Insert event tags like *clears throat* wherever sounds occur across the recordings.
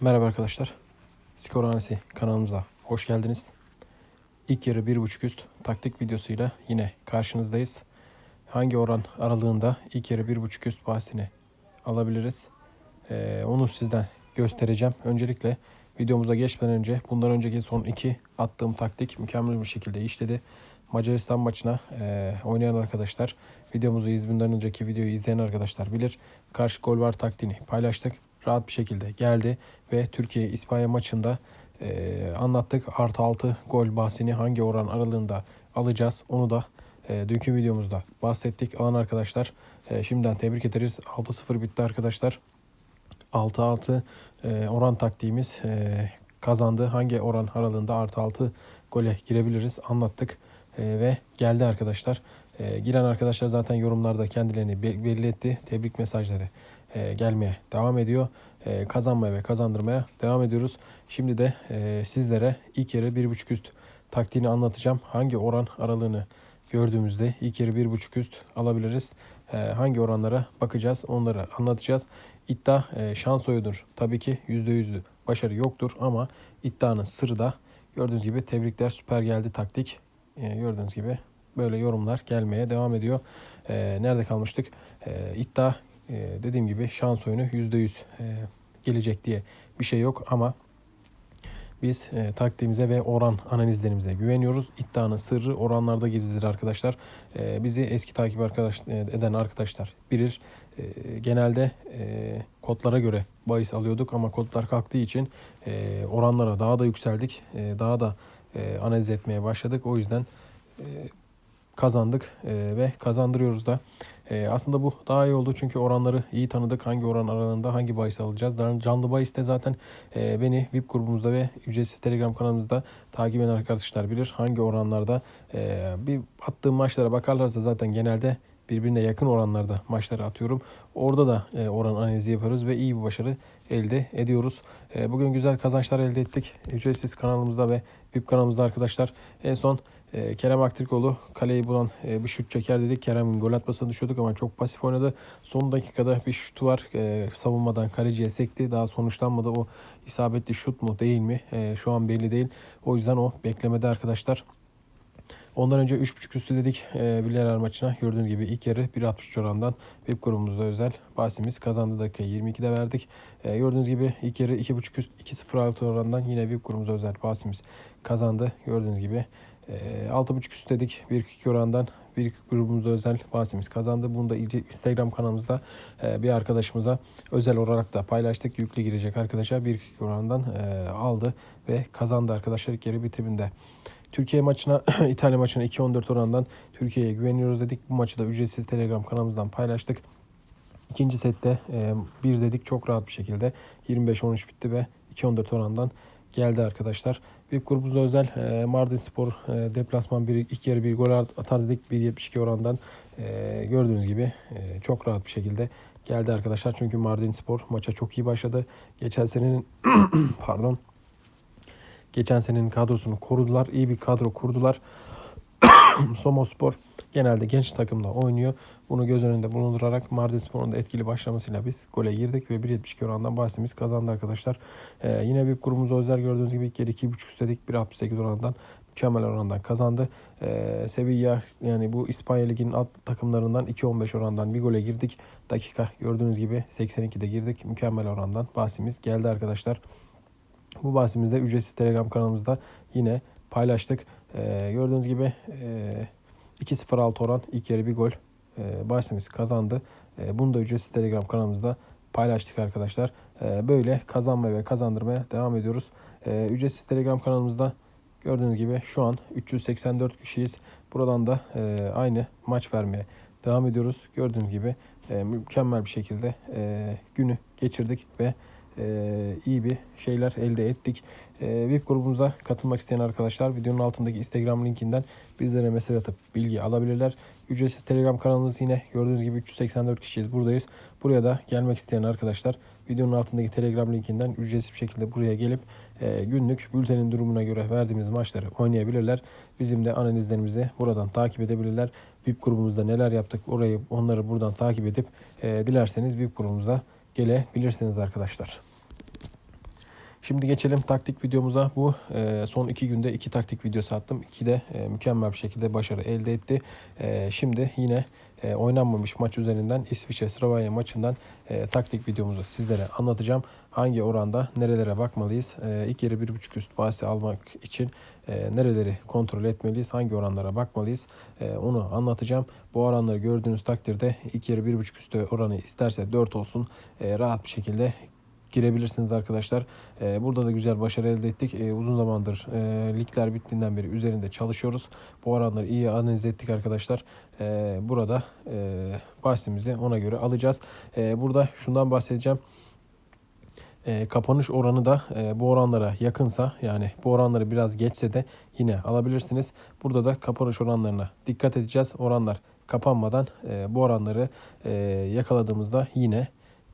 Merhaba arkadaşlar. Skor Analizi kanalımıza hoş geldiniz. İlk yarı 1.5 üst taktik videosuyla yine karşınızdayız. Hangi oran aralığında ilk yarı 1.5 üst bahsini alabiliriz? Ee, onu sizden göstereceğim. Öncelikle videomuza geçmeden önce bundan önceki son iki attığım taktik mükemmel bir şekilde işledi. Macaristan maçına e, oynayan arkadaşlar videomuzu iz- önceki videoyu izleyen arkadaşlar bilir. Karşı gol var taktiğini paylaştık. Rahat bir şekilde geldi ve Türkiye İspanya maçında e, anlattık. Artı 6 gol bahsini hangi oran aralığında alacağız onu da e, dünkü videomuzda bahsettik. Alan arkadaşlar e, şimdiden tebrik ederiz. 6-0 bitti arkadaşlar. 6-6 e, oran taktiğimiz e, kazandı. Hangi oran aralığında artı 6 gole girebiliriz anlattık E, ve geldi arkadaşlar. E, giren arkadaşlar zaten yorumlarda kendilerini be- belli etti. Tebrik mesajları e, gelmeye devam ediyor. E, kazanmaya ve kazandırmaya devam ediyoruz. Şimdi de e, sizlere ilk yarı 1.5 üst taktiğini anlatacağım. Hangi oran aralığını gördüğümüzde ilk yarı 1.5 üst alabiliriz. E, hangi oranlara bakacağız onları anlatacağız. İddia e, şans oyudur. Tabii ki %100'lü başarı yoktur ama iddianın sırrı da gördüğünüz gibi tebrikler süper geldi taktik. E, gördüğünüz gibi böyle yorumlar gelmeye devam ediyor. E, nerede kalmıştık? E, iddia dediğim gibi şans oyunu %100 e, gelecek diye bir şey yok ama biz e, taktiğimize ve oran analizlerimize güveniyoruz. İddianın sırrı oranlarda gizlidir arkadaşlar. E, bizi eski takip arkadaş e, eden arkadaşlar bilir. E, genelde e, kodlara göre bahis alıyorduk ama kodlar kalktığı için e, oranlara daha da yükseldik. E, daha da e, analiz etmeye başladık. O yüzden e, kazandık e, ve kazandırıyoruz da. E, aslında bu daha iyi oldu çünkü oranları iyi tanıdık. Hangi oran aralığında hangi bahis alacağız. Canlı bahis de zaten e, beni VIP grubumuzda ve ücretsiz Telegram kanalımızda takip eden arkadaşlar bilir. Hangi oranlarda e, bir attığım maçlara bakarlarsa zaten genelde birbirine yakın oranlarda maçları atıyorum. Orada da e, oran analizi yaparız ve iyi bir başarı elde ediyoruz. E, bugün güzel kazançlar elde ettik. Ücretsiz kanalımızda ve VIP kanalımızda arkadaşlar. En son e, Kerem Aktürkoğlu kaleyi bulan e, bir şut çeker dedik. Kerem'in gol atmasını düşürdük ama çok pasif oynadı. Son dakikada bir şutu var. Savunmadan kaleciye sekti. Daha sonuçlanmadı. O isabetli şut mu değil mi? Şu an belli değil. O yüzden o beklemede arkadaşlar. Ondan önce 3.5 üstü dedik e, Villarreal maçına. Gördüğünüz gibi ilk yarı 1.63 orandan VIP grubumuzda özel bahsimiz kazandı dakika 22'de verdik. E, gördüğünüz gibi ilk yarı 2.5 üst 2.06 orandan yine VIP grubumuzda özel bahsimiz kazandı. Gördüğünüz gibi e, 6.5 üst dedik 1.42 orandan bir grubumuzda özel bahsimiz kazandı. Bunu da Instagram kanalımızda e, bir arkadaşımıza özel olarak da paylaştık. Yüklü girecek arkadaşlar 1.42 orandan e, aldı ve kazandı arkadaşlar yarı bitiminde. Türkiye maçına, *clears throat* İtalya maçına 2.14 orandan Türkiye'ye güveniyoruz dedik. Bu maçı da ücretsiz Telegram kanalımızdan paylaştık. İkinci sette e, bir dedik çok rahat bir şekilde 25-13 bitti ve 2.14 orandan geldi arkadaşlar. VIP grubumuza özel e, Mardin Spor e, deplasman bir, ilk yarı bir gol atar dedik 1.72 orandan. E, gördüğünüz gibi e, çok rahat bir şekilde geldi arkadaşlar. Çünkü Mardin Spor maça çok iyi başladı. Geçen senenin *clears throat* pardon Geçen senenin kadrosunu korudular. İyi bir kadro kurdular. *coughs* Somospor genelde genç takımla oynuyor. Bunu göz önünde bulundurarak Mardin Spor'un da etkili başlamasıyla biz gole girdik ve 1.72 orandan bahsimiz kazandı arkadaşlar. Ee, yine bir grubumuz özel gördüğünüz gibi ilk kere 2.5 üstedik 1.68 orandan mükemmel orandan kazandı. Ee, Sevilla yani bu İspanya Ligi'nin alt takımlarından 2.15 orandan bir gole girdik. Dakika gördüğünüz gibi 82'de girdik. Mükemmel orandan bahsimiz geldi arkadaşlar. Bu bahsimizde ücretsiz Telegram kanalımızda yine paylaştık. Ee, gördüğünüz gibi e, 2.06 oran ilk yarı bir gol e, bahsimiz kazandı. E, bunu da ücretsiz Telegram kanalımızda paylaştık arkadaşlar. E, böyle kazanmaya ve kazandırmaya devam ediyoruz. E, ücretsiz Telegram kanalımızda gördüğünüz gibi şu an 384 kişiyiz. Buradan da e, aynı maç vermeye devam ediyoruz. Gördüğünüz gibi e, mükemmel bir şekilde e, günü geçirdik ve e, iyi bir şeyler elde ettik. E, VIP grubumuza katılmak isteyen arkadaşlar videonun altındaki Instagram linkinden bizlere mesaj atıp bilgi alabilirler. Ücretsiz Telegram kanalımız yine gördüğünüz gibi 384 kişiyiz buradayız. Buraya da gelmek isteyen arkadaşlar videonun altındaki Telegram linkinden ücretsiz bir şekilde buraya gelip e, günlük bültenin durumuna göre verdiğimiz maçları oynayabilirler. Bizim de analizlerimizi buradan takip edebilirler. VIP grubumuzda neler yaptık orayı onları buradan takip edip e, dilerseniz VIP grubumuza gelebilirsiniz arkadaşlar. Şimdi geçelim taktik videomuza. Bu e, son iki günde iki taktik videosu attım. İki de e, mükemmel bir şekilde başarı elde etti. E, şimdi yine e, oynanmamış maç üzerinden İsviçre Slovenya maçından e, taktik videomuzu sizlere anlatacağım. Hangi oranda nerelere bakmalıyız? E, ilk yarı 1.5 üst bahsi almak için e, nereleri kontrol etmeliyiz? Hangi oranlara bakmalıyız? E, onu anlatacağım. Bu oranları gördüğünüz takdirde ilk yarı 1.5 üstü oranı isterse 4 olsun e, rahat bir şekilde girebilirsiniz arkadaşlar. Ee, burada da güzel başarı elde ettik. Ee, uzun zamandır e, ligler bittiğinden beri üzerinde çalışıyoruz. Bu oranları iyi analiz ettik arkadaşlar. Ee, burada e, bahsimizi ona göre alacağız. Ee, burada şundan bahsedeceğim. E, kapanış oranı da e, bu oranlara yakınsa yani bu oranları biraz geçse de yine alabilirsiniz. Burada da kapanış oranlarına dikkat edeceğiz. Oranlar kapanmadan e, bu oranları e, yakaladığımızda yine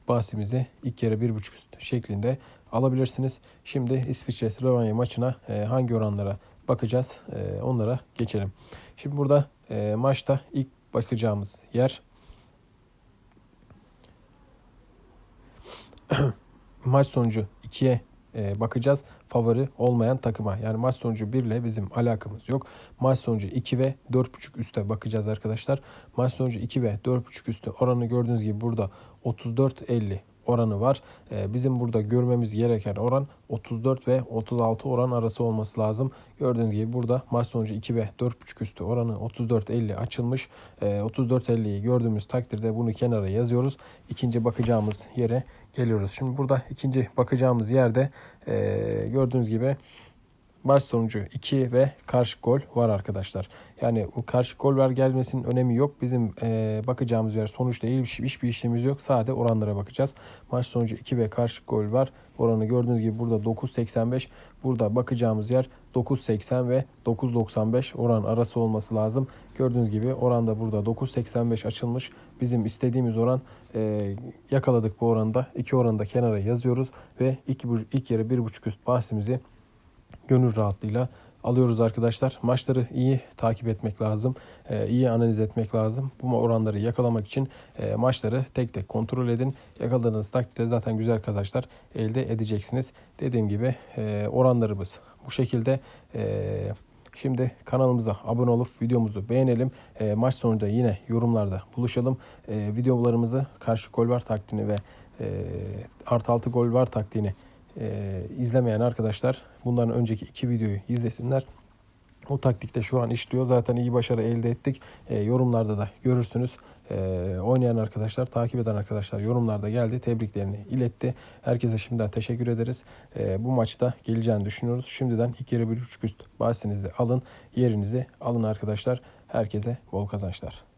bahsimizi ilk yarı 1.5 üst şeklinde alabilirsiniz. Şimdi İsviçre Slovenya maçına e, hangi oranlara bakacağız e, onlara geçelim. Şimdi burada e, maçta ilk bakacağımız yer *clears throat* maç sonucu 2'ye e, bakacağız. Favori olmayan takıma. Yani maç sonucu 1 ile bizim alakamız yok. Maç sonucu 2 ve 4.5 üste bakacağız arkadaşlar. Maç sonucu 2 ve 4.5 üstü oranı gördüğünüz gibi burada 34-50 oranı var. E, bizim burada görmemiz gereken oran 34 ve 36 oran arası olması lazım. Gördüğünüz gibi burada maç sonucu 2 ve 4.5 üstü oranı 34-50 açılmış. E, 34-50'yi gördüğümüz takdirde bunu kenara yazıyoruz. İkinci bakacağımız yere geliyoruz. Şimdi burada ikinci bakacağımız yerde e, gördüğünüz gibi maç sonucu 2 ve karşı gol var arkadaşlar. Yani o karşı gol var gelmesinin önemi yok. Bizim e, bakacağımız yer ilgili hiçbir, hiçbir işlemimiz yok. Sadece oranlara bakacağız. Maç sonucu 2 ve karşı gol var. Oranı gördüğünüz gibi burada 9.85. Burada bakacağımız yer 9.80 ve 9.95 oran arası olması lazım. Gördüğünüz gibi oranda burada 9.85 açılmış. Bizim istediğimiz oran e, yakaladık bu oranda. İki oranı da kenara yazıyoruz ve iki, ilk yarı 1.5 üst bahsimizi gönül rahatlığıyla alıyoruz arkadaşlar. Maçları iyi takip etmek lazım. E, iyi analiz etmek lazım. Bu oranları yakalamak için e, maçları tek tek kontrol edin. Yakaladığınız takdirde zaten güzel kazançlar elde edeceksiniz. Dediğim gibi e, oranlarımız bu şekilde. Şimdi kanalımıza abone olup videomuzu beğenelim. Maç sonunda yine yorumlarda buluşalım. Videolarımızı karşı gol var taktiğini ve e, artı altı gol var taktiğini e, izlemeyen arkadaşlar bunların önceki iki videoyu izlesinler. O taktikte şu an işliyor. Zaten iyi başarı elde ettik. E, yorumlarda da görürsünüz. E, oynayan arkadaşlar, takip eden arkadaşlar yorumlarda geldi. Tebriklerini iletti. Herkese şimdiden teşekkür ederiz. E, bu maçta geleceğini düşünüyoruz. Şimdiden ilk yarı bir buçuk üst bahsinizi alın. Yerinizi alın arkadaşlar. Herkese bol kazançlar.